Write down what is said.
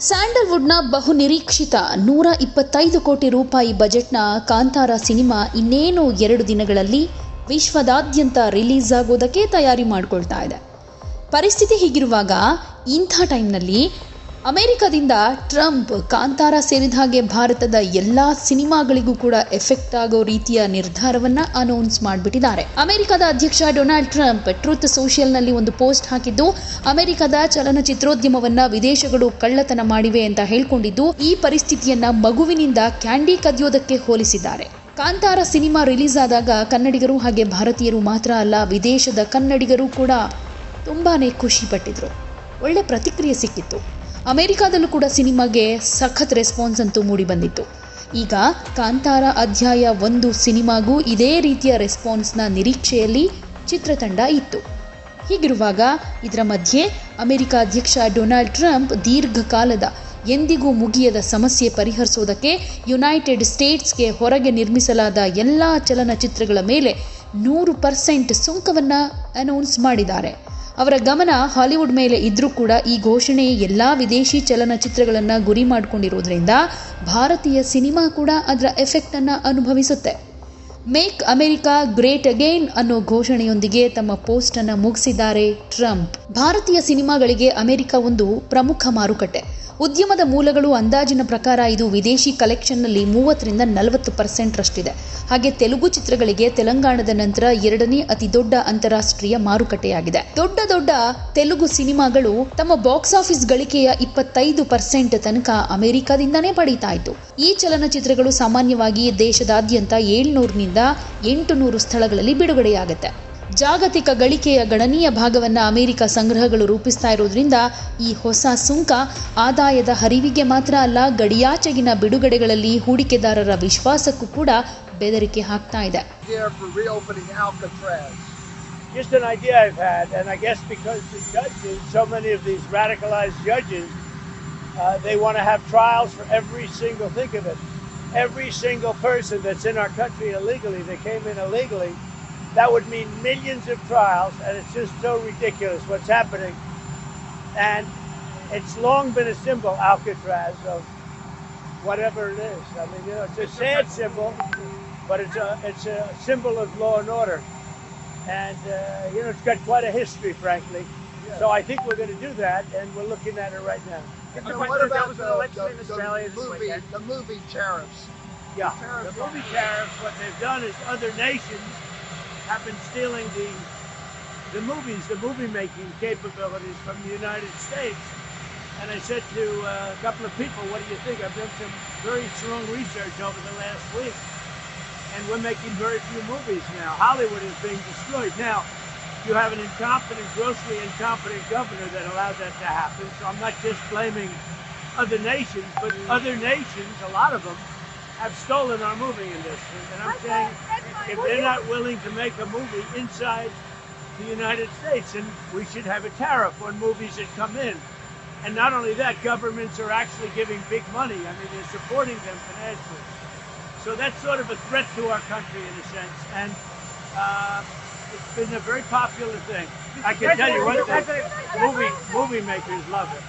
ಸ್ಯಾಂಡಲ್ವುಡ್ನ ಬಹು ನಿರೀಕ್ಷಿತ ನೂರ ಇಪ್ಪತ್ತೈದು ಕೋಟಿ ರೂಪಾಯಿ ಬಜೆಟ್ನ ಕಾಂತಾರ ಸಿನಿಮಾ ಇನ್ನೇನು ಎರಡು ದಿನಗಳಲ್ಲಿ ವಿಶ್ವದಾದ್ಯಂತ ರಿಲೀಸ್ ಆಗೋದಕ್ಕೆ ತಯಾರಿ ಮಾಡಿಕೊಳ್ತಾ ಇದೆ. ಪರಿಸ್ಥಿತಿ ಹೀಗಿರುವಾಗ ಇಂಥ ಟೈಮ್ನಲ್ಲಿ ಅಮೆರಿಕದಿಂದ ಟ್ರಂಪ್ ಕಾಂತಾರ ಸೇರಿದ ಹಾಗೆ ಭಾರತದ ಎಲ್ಲ ಸಿನಿಮಾಗಳಿಗೂ ಕೂಡ ಎಫೆಕ್ಟ್ ಆಗೋ ರೀತಿಯ ನಿರ್ಧಾರವನ್ನ ಅನೌನ್ಸ್ ಮಾಡಿಬಿಟ್ಟಿದ್ದಾರೆ. ಅಮೆರಿಕದ ಅಧ್ಯಕ್ಷ ಡೊನಾಲ್ಡ್ ಟ್ರಂಪ್ ಟ್ರೂತ್ ಸೋಷಿಯಲ್ನಲ್ಲಿ ಒಂದು ಪೋಸ್ಟ್ ಹಾಕಿದ್ದು, ಅಮೆರಿಕದ ಚಲನಚಿತ್ರೋದ್ಯಮವನ್ನ ವಿದೇಶಗಳು ಕಳ್ಳತನ ಮಾಡಿವೆ ಅಂತ ಹೇಳ್ಕೊಂಡಿದ್ದು, ಈ ಪರಿಸ್ಥಿತಿಯನ್ನ ಮಗುವಿನಿಂದ ಕ್ಯಾಂಡಿ ಕದಿಯೋದಕ್ಕೆ ಹೋಲಿಸಿದ್ದಾರೆ. ಕಾಂತಾರ ಸಿನಿಮಾ ರಿಲೀಸ್ ಆದಾಗ ಕನ್ನಡಿಗರು ಹಾಗೆ ಭಾರತೀಯರು ಮಾತ್ರ ಅಲ್ಲ, ವಿದೇಶದ ಕನ್ನಡಿಗರು ಕೂಡ ತುಂಬಾನೇ ಖುಷಿ ಪಟ್ಟಿದ್ರು. ಒಳ್ಳೆ ಪ್ರತಿಕ್ರಿಯೆ ಸಿಕ್ಕಿತ್ತು. ಅಮೆರಿಕಾದಲ್ಲೂ ಕೂಡ ಸಿನಿಮಾಗೆ ಸಖತ್ ರೆಸ್ಪಾನ್ಸ್ ಅಂತೂ ಮೂಡಿ ಬಂದಿತ್ತು. ಈಗ ಕಾಂತಾರ ಅಧ್ಯಾಯ ಒಂದು ಸಿನಿಮಾಗೂ ಇದೇ ರೀತಿಯ ರೆಸ್ಪಾನ್ಸ್ನ ನಿರೀಕ್ಷೆಯಲ್ಲಿ ಚಿತ್ರತಂಡ ಇತ್ತು. ಹೀಗಿರುವಾಗ ಇದರ ಮಧ್ಯೆ ಅಮೆರಿಕ ಅಧ್ಯಕ್ಷ ಡೊನಾಲ್ಡ್ ಟ್ರಂಪ್ ದೀರ್ಘಕಾಲದ ಎಂದಿಗೂ ಮುಗಿಯದ ಸಮಸ್ಯೆ ಪರಿಹರಿಸೋದಕ್ಕೆ ಯುನೈಟೆಡ್ ಸ್ಟೇಟ್ಸ್ಗೆ ಹೊರಗೆ ನಿರ್ಮಿಸಲಾದ ಎಲ್ಲ ಚಲನಚಿತ್ರಗಳ ಮೇಲೆ ನೂರು ಪರ್ಸೆಂಟ್ ಸುಂಕವನ್ನು ಅನೌನ್ಸ್ ಮಾಡಿದ್ದಾರೆ. ಅವರ ಗಮನ ಹಾಲಿವುಡ್ ಮೇಲೆ ಇದ್ದರೂ ಕೂಡ ಈ ಘೋಷಣೆ ಎಲ್ಲ ವಿದೇಶಿ ಚಲನಚಿತ್ರಗಳನ್ನು ಗುರಿ ಮಾಡಿಕೊಂಡಿರೋದ್ರಿಂದ ಭಾರತೀಯ ಸಿನಿಮಾ ಕೂಡ ಅದರ ಎಫೆಕ್ಟನ್ನು ಅನುಭವಿಸುತ್ತೆ. ಮೇಕ್ ಅಮೆರಿಕಾ ಗ್ರೇಟ್ ಅಗೇನ್ ಅನ್ನೋ ಘೋಷಣೆಯೊಂದಿಗೆ ತಮ್ಮ ಪೋಸ್ಟ್ ಅನ್ನು ಮುಗಿಸಿದ್ದಾರೆ ಟ್ರಂಪ್. ಭಾರತೀಯ ಸಿನಿಮಾಗಳಿಗೆ ಅಮೆರಿಕ ಒಂದು ಪ್ರಮುಖ ಮಾರುಕಟ್ಟೆ. ಉದ್ಯಮದ ಮೂಲಗಳು ಅಂದಾಜಿನ ಪ್ರಕಾರ ಇದು ವಿದೇಶಿ ಕಲೆಕ್ಷನ್ನಲ್ಲಿ ಮೂವತ್ತರಿಂದ ನಲವತ್ತು ಪರ್ಸೆಂಟ್ ರಷ್ಟಿದೆ. ಹಾಗೆ ತೆಲುಗು ಚಿತ್ರಗಳಿಗೆ ತೆಲಂಗಾಣದ ನಂತರ ಎರಡನೇ ಅತಿ ದೊಡ್ಡ ಅಂತಾರಾಷ್ಟ್ರೀಯ ಮಾರುಕಟ್ಟೆಯಾಗಿದೆ. ದೊಡ್ಡ ದೊಡ್ಡ ತೆಲುಗು ಸಿನಿಮಾಗಳು ತಮ್ಮ ಬಾಕ್ಸ್ ಆಫೀಸ್ ಗಳಿಕೆಯ ಇಪ್ಪತ್ತೈದು ಪರ್ಸೆಂಟ್ ತನಕ ಅಮೆರಿಕದಿಂದನೇ ಪಡೀತಾ ಇತ್ತು. ಈ ಚಲನಚಿತ್ರಗಳು ಸಾಮಾನ್ಯವಾಗಿ ದೇಶದಾದ್ಯಂತ ಏಳ್ನೂರಿನಿಂದ ಸಾವಿರದ ಎಂಟುನೂರು ಸ್ಥಳಗಳಲ್ಲಿ ಬಿಡುಗಡೆಯಾಗುತ್ತೆ. ಜಾಗತಿಕ ಗಳಿಕೆಯ ಗಣನೀಯ ಭಾಗವನ್ನು ಅಮೆರಿಕ ಸಂಗ್ರಹಗಳು ರೂಪಿಸ್ತಾ ಇರೋದ್ರಿಂದ ಈ ಹೊಸ ಸುಂಕ ಆದಾಯದ ಹರಿವಿಗೆ ಮಾತ್ರ ಅಲ್ಲ ಗಡಿಯಾಚೆಗಿನ ಬಿಡುಗಡೆಗಳಲ್ಲಿ ಹೂಡಿಕೆದಾರರ ವಿಶ್ವಾಸಕ್ಕೂ ಕೂಡ ಬೆದರಿಕೆ ಹಾಕ್ತಾ ಇದೆ. Uh, they want to have trials for every single thing of it. Every single person that's in our country illegally, they came in illegally, that would mean millions of trials, and it's just so ridiculous what's happening. And it's long been a symbol, Alcatraz, of whatever it is. I mean, you know, it's a sad symbol, but it's a it's a symbol of law and order, and uh, you know, it's got quite a history, frankly. So I think we're going to do that, and we're looking at it right now. And The what about there was an the, the, in the movie, the movie tariffs? Yeah, Tariffs the movie tariffs. What they've done is other nations have been stealing the the movies, the movie making capabilities from the United States. And I said to uh, a couple of people, "What do you think?" I've done some very strong research over the last week, and we're making very few movies now. Hollywood is being destroyed now. You have an incompetent, grossly incompetent governor that allowed that to happen. So I'm not just blaming other nations, but other nations, a lot of them, have stolen our movie industry. And I'm saying if they're not willing to make a movie inside the United States, then we should have a tariff on movies that come in. And not only that, governments are actually giving big money. I mean, they're supporting them financially. So that's sort of a threat to our country in a sense. And uh, it's been a very popular thing. I can tell you one thing: movie movie makers love it.